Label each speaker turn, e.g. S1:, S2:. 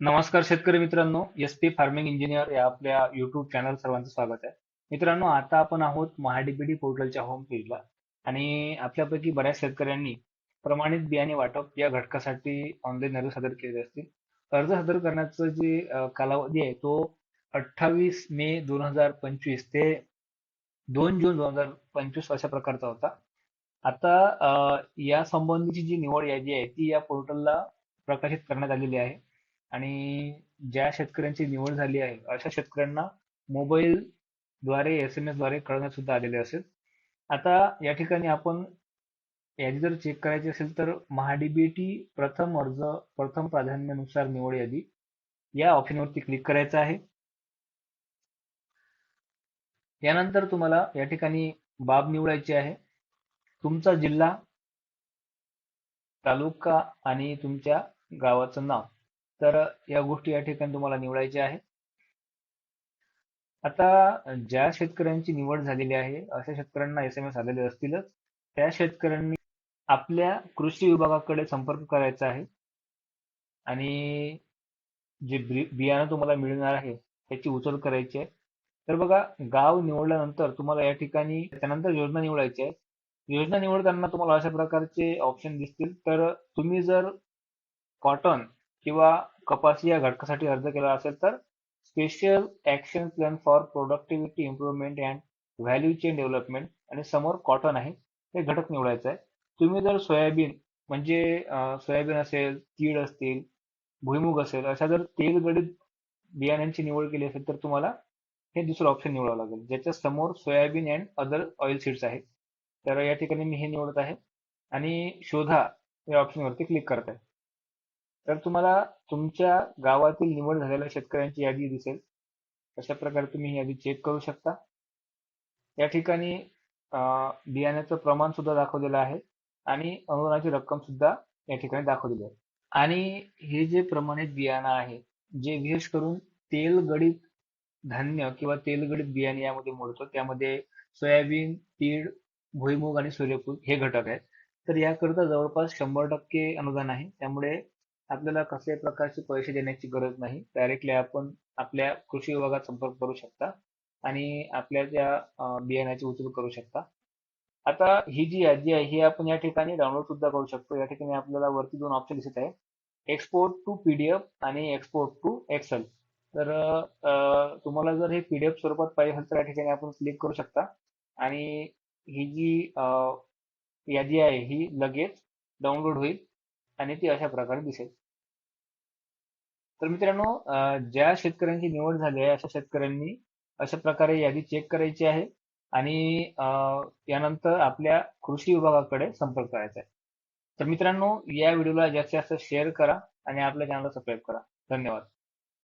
S1: नमस्कार शेतकरी मित्रांनो एस पी फार्मिंग इंजिनियर या आपल्या युट्यूब चॅनल सर्वांचं स्वागत आहे. मित्रांनो आता आपण आहोत महाडीबीडी पोर्टलच्या होम पेजला आणि आपल्यापैकी बऱ्याच शेतकऱ्यांनी प्रमाणित बियाणे वाटप या घटकासाठी ऑनलाईन अर्ज सादर केले असतील. अर्ज सादर करण्याचा जे कालावधी आहे तो अठ्ठावीस मे दोन हजार पंचवीस ते दोन जून दोन हजार पंचवीस अशा प्रकारचा होता. आता या संबंधीची जी निवड यादी आहे ती या पोर्टलला प्रकाशित करण्यात आलेली आहे. आणि ज्या शेतकऱ्यांची निवड झाली आहे अशा शेतकऱ्यांना मोबाईल द्वारे एस एम एसद्वारे कळवण्यात सुद्धा आलेले असेल. आता या ठिकाणी आपण यादी जर चेक करायची असेल तर महाडीबीटी प्रथम अर्ज प्रथम प्राधान्यानुसार निवड यादी या ऑप्शनवरती क्लिक करायचं आहे. यानंतर तुम्हाला या ठिकाणी बाब निवडायची आहे. तुमचा जिल्हा तालुका आणि तुमच्या गावाचं नाव. तर या गोष्टी या ठिकाणी तुम्हाला निवडायच्या आहे आता ज्या शेतकऱ्यांची निवड झालेली आहे अशा शेतकऱ्यांना एस एम एस आलेले असतीलच. त्या शेतकऱ्यांनी आपल्या कृषी विभागाकडे संपर्क करायचा आहे. आणि जे बियाणं तुम्हाला मिळणार आहे त्याची उचल करायची आहे. तर बघा गाव निवडल्यानंतर तुम्हाला या ठिकाणी त्यानंतर योजना निवडायची आहे. योजना निवडताना तुम्हाला अशा प्रकारचे ऑप्शन दिसतील. तर तुम्ही जर कॉटन किंवा कपासी या घटकासाठी अर्ज केला असेल तर special action plan for productivity improvement and value chain development आणि समोर कॉटन आहे हे घटक निवडायचं आहे. तुम्ही जर सोयाबीन म्हणजे सोयाबीन असेल तीळ असतील भुईमुग असेल अशा जर तेलगडीत बियाण्यांची निवड केली असेल तर तुम्हाला हे दुसरं ऑप्शन निवडावं लागेल ज्याच्या समोर soyabean and other oil seeds आहेत. तर या ठिकाणी मी हे निवडत आहे आणि शोधा या ऑप्शनवरती क्लिक करत आहे. तर तुम्हाला तुमच्या गावातील निवड झालेल्या शेतकऱ्यांची यादी दिसेल. अशा प्रकारे तुम्ही ही यादी चेक करू शकता? या ठिकाणी बियाण्याचं प्रमाण सुद्धा दाखवलेलं आहे आणि अनुदानाची रक्कम सुद्धा या ठिकाणी दाखवलेली आहे. आणि हे जे प्रमाणित बियाणं आहे जे विशेष करून तेलगडीत धान्य किंवा तेलगडीत बियाणे यामध्ये मोडतो त्यामध्ये सोयाबीन तीळ भुईमूग आणि सूर्यफूल हे घटक आहेत. तर याकरिता जवळपास शंभर टक्के अनुदान आहे. त्यामुळे आपल्याला कसल्याही प्रकारचे पैसे देण्याची गरज नाही. डायरेक्टली आपण आपल्या कृषी विभागात संपर्क करू शकता आणि आपल्या त्या बियाण्याची उचल करू शकता. आता ही जी यादी आहे ही आपण या ठिकाणी डाउनलोड सुद्धा करू शकतो. या ठिकाणी आपल्याला वरती दोन ऑप्शन दिसत आहे एक्सपोर्ट टू पीडीएफ आणि एक्सपोर्ट टू एक्सेल तर तुम्हाला जर हे पीडीएफ स्वरूपात पाहिजे असेल तर या ठिकाणी आपण क्लिक करू शकता. आणि ही जी यादी आहे ही लगेच डाउनलोड होईल. आणि ती अशा प्रकारे दिसेल. तर मित्रांनो ज्या शेतकऱ्यांची निवड झाली आहे अशा शेतकऱ्यांनी अशा प्रकारे यादी चेक करायची आहे आणि अं, यानंतर आपल्या कृषी विभागाकडे संपर्क करायचा आहे. तर मित्रांनो या व्हिडिओला जास्तीत जास्त शेअर करा आणि आपल्या चॅनलला सबस्क्राईब करा. धन्यवाद.